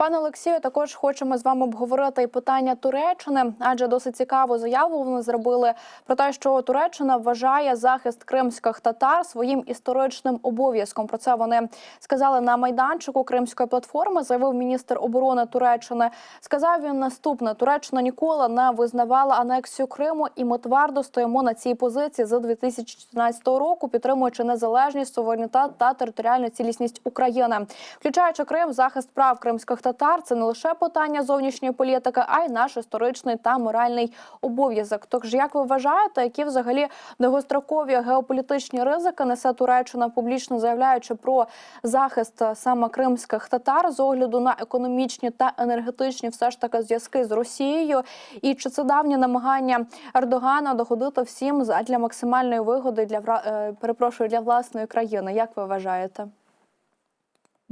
Пане Олексію, також хочемо з вами обговорити і питання Туреччини, адже досить цікаву заяву вони зробили про те, що Туреччина вважає захист кримських татар своїм історичним обов'язком. Про це вони сказали на майданчику Кримської платформи. Заявив міністр оборони Туреччини. Сказав він наступне: Туреччина ніколи не визнавала анексію Криму, і ми твердо стоїмо на цій позиції з 2014 року, підтримуючи незалежність, суверенітет та територіальну цілісність України, включаючи Крим, захист прав кримських татар. Це не лише питання зовнішньої політики, а й наш історичний та моральний обов'язок. Тож, як ви вважаєте, які взагалі довгострокові геополітичні ризики несе Туреччина, публічно заявляючи про захист саме кримських татар з огляду на економічні та енергетичні, все ж таки зв'язки з Росією, і чи це давнє намагання Ердогана доходити всім для максимальної вигоди для е, перепрошую для власної країни? Як ви вважаєте?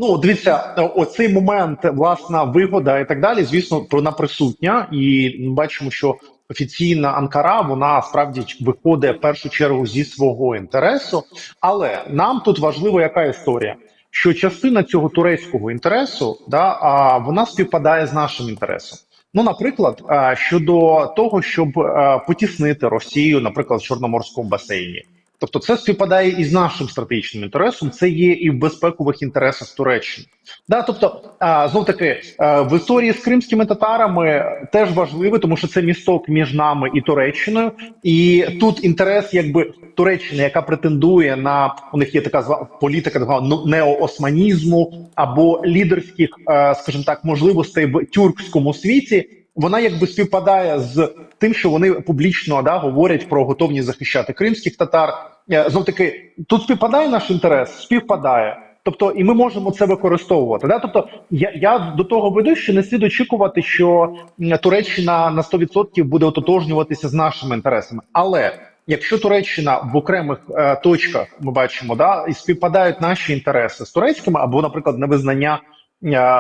Ну, дивіться, оцей момент, власна вигода і так далі, звісно, вона присутня, і ми бачимо, що офіційна Анкара вона справді виходить в першу чергу зі свого інтересу. Але нам тут важлива яка історія, що частина цього турецького інтересу да, а, вона співпадає з нашим інтересом. Ну, наприклад, щодо того, щоб потіснити Росію, наприклад, в Чорноморському басейні. Тобто, це співпадає із нашим стратегічним інтересом. Це є і в безпекових інтересах Туреччини. Да, тобто, а, знов таки а, в історії з кримськими татарами теж важливо, тому що це місток між нами і Туреччиною, і тут інтерес, якби Туреччини, яка претендує на у них є така політика така ну, неоосманізму або лідерських, а, скажімо так, можливостей в тюркському світі. Вона якби співпадає з тим, що вони публічно да говорять про готовність захищати кримських татар. Знов таки тут співпадає наш інтерес, співпадає. Тобто, і ми можемо це використовувати. Да? Тобто, я я до того веду, що не слід очікувати, що Туреччина на 100% буде ототожнюватися з нашими інтересами. Але якщо Туреччина в окремих е, точках ми бачимо, да, і співпадають наші інтереси з турецькими, або, наприклад, невизнання е,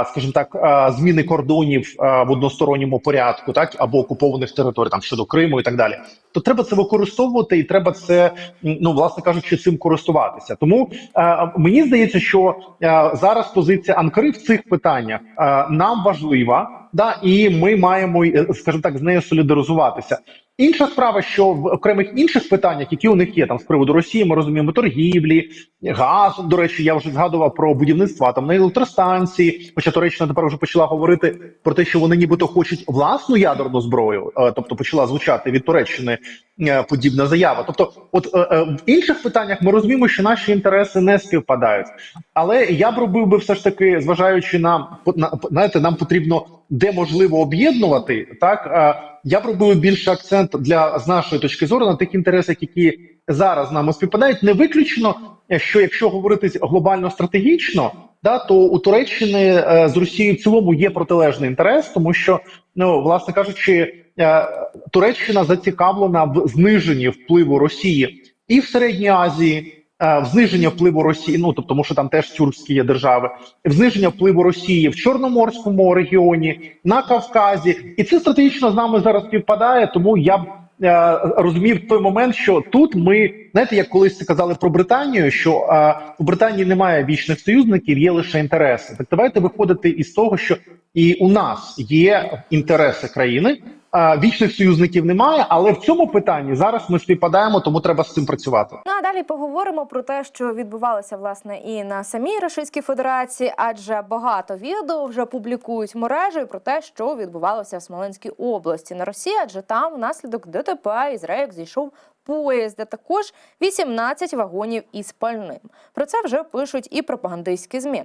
скажімо так, е, зміни кордонів е, в односторонньому порядку, так або окупованих територій там щодо Криму і так далі, то треба це використовувати і треба це ну власне кажучи, цим користуватися. Тому е, мені здається, що е, зараз позиція Анкари в цих питаннях е, нам важлива, да і ми маємо, е, скажімо так, з нею солідаризуватися. Інша справа, що в окремих інших питаннях, які у них є там з приводу Росії, ми розуміємо торгівлі, газу. До речі, я вже згадував про будівництво атомної електростанції. Хоча Туреччина тепер вже почала говорити про те, що вони нібито хочуть власну ядерну зброю, е, тобто почала звучати від Туреччини е, подібна заява. Тобто, от е, в інших питаннях ми розуміємо, що наші інтереси не співпадають. Але я б робив би все ж таки, зважаючи на на знаєте, нам потрібно де можливо об'єднувати так. Я б робив більше акцент для з нашої точки зору на тих інтересах, які зараз з нами співпадають. Не виключно, що якщо говорити глобально стратегічно, да то у Туреччини е, з Росією в цілому є протилежний інтерес, тому що ну власне кажучи, е, Туреччина зацікавлена в зниженні впливу Росії і в Середній Азії. Е, В зниження впливу Росії, ну тобто, тому що там теж тюркські є держави, в зниження впливу Росії в Чорноморському регіоні, на Кавказі, і це стратегічно з нами зараз співпадає. Тому я б е, розумів той момент, що тут ми знаєте, як колись казали про Британію, що е, у Британії немає вічних союзників, є лише інтереси. Так давайте виходити із того, що і у нас є інтереси країни. Е, Вічних союзників немає, але в цьому питанні зараз ми співпадаємо, тому треба з цим працювати. Ну а далі поговоримо про те, що відбувалося власне і на самій Російській Федерації, адже багато відео вже публікують мережею про те, що відбувалося в Смоленській області на Росії, адже там внаслідок ДТП із рейок зійшов поїзд, де також 18 вагонів із пальним. Про це вже пишуть і пропагандистські змі.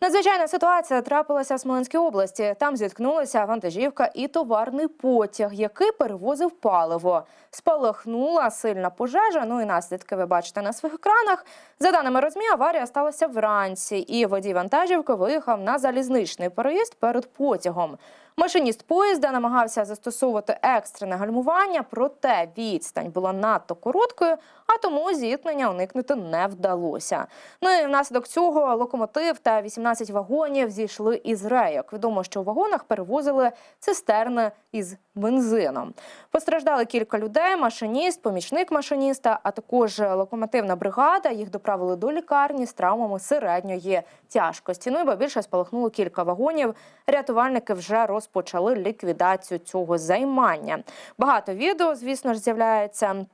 Надзвичайна ситуація трапилася в Смоленській області. Там зіткнулася вантажівка і товарний потяг, який перевозив паливо. Спалахнула сильна пожежа. Ну і наслідки ви бачите на своїх екранах. За даними розмі, аварія сталася вранці, і водій вантажівки виїхав на залізничний переїзд перед потягом. Машиніст поїзда намагався застосовувати екстрене гальмування, проте відстань була надто короткою, а тому зіткнення уникнути не вдалося. Ну і внаслідок цього локомотив та 18 вагонів зійшли із рейок. Відомо, що у вагонах перевозили цистерни із бензином. Постраждали кілька людей: машиніст, помічник машиніста, а також локомотивна бригада. Їх доправили до лікарні з травмами середньої тяжкості. Ну і ба більше спалахнуло кілька вагонів. Рятувальники вже розпочали ліквідацію цього займання. Багато відео, звісно ж, з'являється.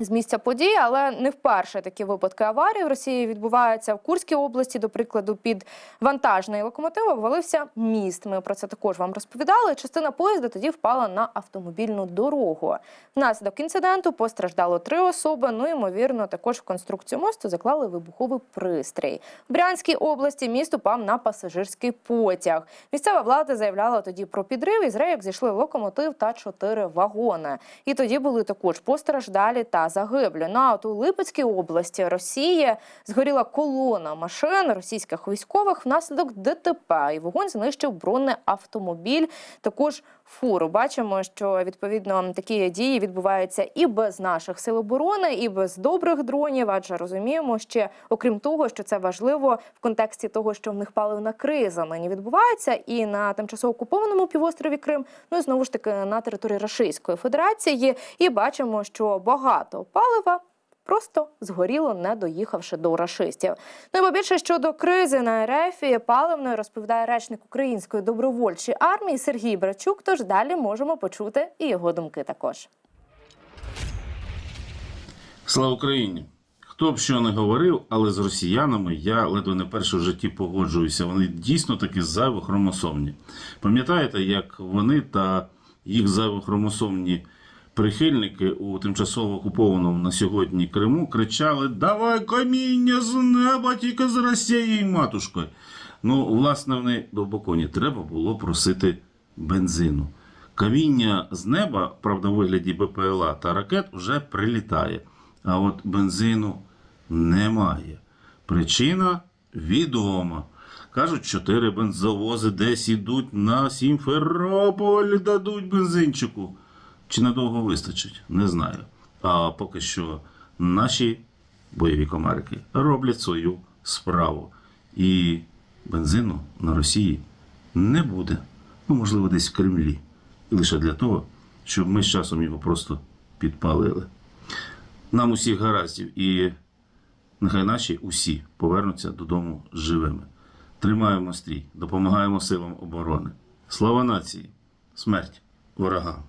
З місця подій, але не вперше такі випадки аварії в Росії відбуваються в Курській області. До прикладу, під вантажний локомотив обвалився міст. Ми про це також вам розповідали. Частина поїзда тоді впала на автомобільну дорогу. Внаслідок інциденту постраждало три особи. Ну ймовірно, також в конструкцію мосту заклали вибуховий пристрій. В Брянській області міст упав на пасажирський потяг. Місцева влада заявляла тоді про підрив. Із рейок зійшли локомотив та чотири вагони. І тоді були також постраждалі та загиблі. Ну, а от у Липецькій області Росії згоріла колона машин російських військових внаслідок ДТП. І вогонь знищив бронеавтомобіль. Також фуру. Бачимо, що відповідно такі дії відбуваються і без наших сил оборони, і без добрих дронів. Адже розуміємо, ще окрім того, що це важливо в контексті того, що в них паливна криза нині відбувається, і на тимчасово окупованому півострові Крим, ну і знову ж таки на території Російської Федерації. І бачимо, що багато палива. Просто згоріло, не доїхавши до рашистів. Ну і бо більше щодо кризи на РФ паливної розповідає речник української добровольчої армії Сергій Брачук. Тож далі можемо почути і його думки також. Слава Україні! Хто б що не говорив, але з росіянами я ледве не перше в житті погоджуюся. Вони дійсно таки зайвохромосомні. Пам'ятаєте, як вони та їх зайвохромосомні прихильники у тимчасово окупованому на сьогодні Криму кричали: Давай каміння з неба, тільки з Росією, матушкою. Ну, власне, вони довбоконі. Треба було просити бензину. Каміння з неба, правда, в вигляді БПЛА та ракет вже прилітає. А от бензину немає. Причина відома. Кажуть, чотири бензовози десь ідуть на Сімферополь, дадуть бензинчику. Чи надовго вистачить? Не знаю. А поки що наші бойові комарики роблять свою справу. І бензину на Росії не буде. Ну, можливо, десь в Кремлі. І лише для того, щоб ми з часом його просто підпалили. Нам усіх гараздів, і нехай наші усі повернуться додому живими. Тримаємо стрій, допомагаємо силам оборони. Слава нації! Смерть ворогам!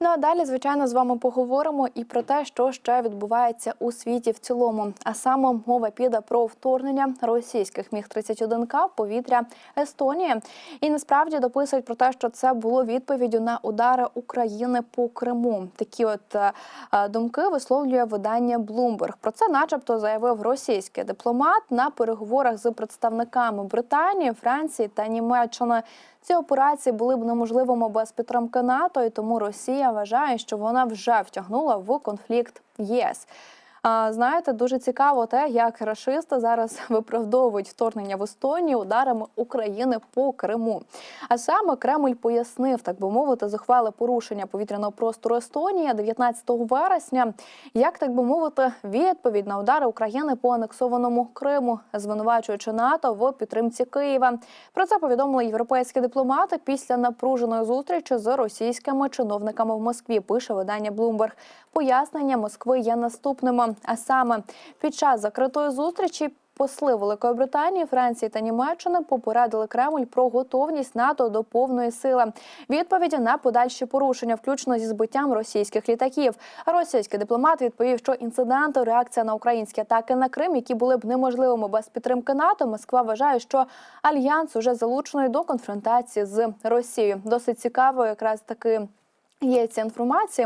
Ну а далі, звичайно, з вами поговоримо і про те, що ще відбувається у світі в цілому. А саме мова піде про вторгнення російських міг 31 к в повітря Естонії. І насправді дописують про те, що це було відповіддю на удари України по Криму. Такі от е, е, думки висловлює видання Bloomberg. Про це, начебто, заявив російський дипломат на переговорах з представниками Британії, Франції та Німеччини. Ці операції були б неможливими без підтримки НАТО, і тому Росія вважає, що вона вже втягнула в конфлікт ЄС. Знаєте, дуже цікаво те, як рашисти зараз виправдовують вторгнення в Естонію ударами України по Криму. А саме Кремль пояснив, так би мовити, зухвале порушення повітряного простору Естонії 19 вересня, як так би мовити, відповідь на удари України по анексованому Криму, звинувачуючи НАТО в підтримці Києва. Про це повідомили європейські дипломати після напруженої зустрічі з російськими чиновниками в Москві. Пише видання Bloomberg. Пояснення Москви є наступними. А саме під час закритої зустрічі. Посли Великої Британії, Франції та Німеччини попередили Кремль про готовність НАТО до повної сили. Відповіді на подальші порушення, включно зі збиттям російських літаків. Російський дипломат відповів, що інциденти, реакція на українські атаки на Крим, які були б неможливими без підтримки НАТО. Москва вважає, що альянс уже залучений до конфронтації з Росією. Досить цікаво, якраз таки є ця інформація.